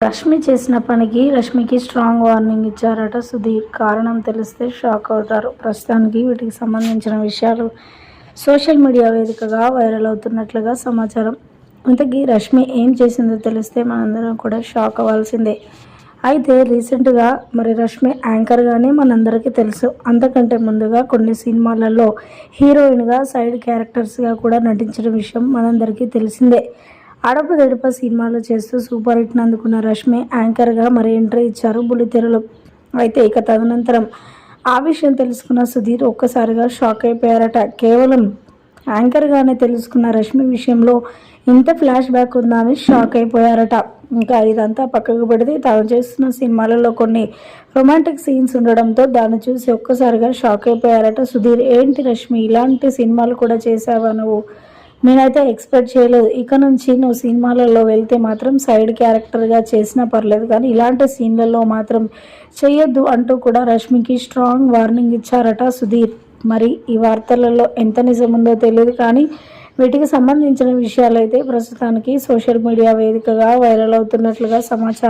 రష్మి చేసిన పనికి రష్మికి strong warning ఇచ్చారట సుధీర్. కారణం తెలిస్తే షాక్ అవుతారు. ప్రస్తుతానికి వీటికి సంబంధించిన విషయాలు సోషల్ మీడియా వేదికగా వైరల్ అవుతున్నట్లుగా సమాచారం. ఇంతకీ రష్మి ఏం చేసిందో తెలిస్తే మనందరం కూడా షాక్ అవ్వాల్సిందే. అయితే రీసెంట్గా మరి రష్మి యాంకర్గానే మనందరికీ తెలుసు. అంతకంటే ముందుగా కొన్ని సినిమాలలో హీరోయిన్గా సైడ్ క్యారెక్టర్స్గా కూడా నటించిన విషయం మనందరికీ తెలిసిందే. అడపు దడప సినిమాలు చేస్తూ సూపర్ హిట్ని అందుకున్న రష్మి యాంకర్గా మరి ఎంట్రీ ఇచ్చారు బుల్లితెరలో. అయితే ఇక తదనంతరం ఆ విషయం తెలుసుకున్న సుధీర్ ఒక్కసారిగా షాక్ అయిపోయారట. కేవలం యాంకర్గానే తెలుసుకున్న రష్మి విషయంలో ఇంత ఫ్లాష్ బ్యాక్ ఉందా అని షాక్ అయిపోయారట. ఇంకా ఇదంతా పక్కకు పెడితే తాను చేస్తున్న సినిమాలలో కొన్ని రొమాంటిక్ సీన్స్ ఉండడంతో దాన్ని చూసి ఒక్కసారిగా షాక్ అయిపోయారట సుధీర్. ఏంటి రష్మి ఇలాంటి సినిమాలు కూడా చేసావా నువ్వు? నేనైతే ఎక్స్పెక్ట్ చేయలేదు. ఇక నుంచి నువ్వు సినిమాలలో వెళ్తే మాత్రం సైడ్ క్యారెక్టర్గా చేసినా పర్లేదు కానీ ఇలాంటి సీన్లలో మాత్రం చేయొద్దు అంటూ కూడా రష్మికి స్ట్రాంగ్ వార్నింగ్ ఇచ్చారట సుధీర్. మరి ఈ వార్తలలో ఎంత నిజం ఉందో తెలియదు కానీ వీటికి సంబంధించిన విషయాలైతే ప్రస్తుతానికి సోషల్ మీడియా వేదికగా వైరల్ అవుతున్నట్లుగా సమాచారం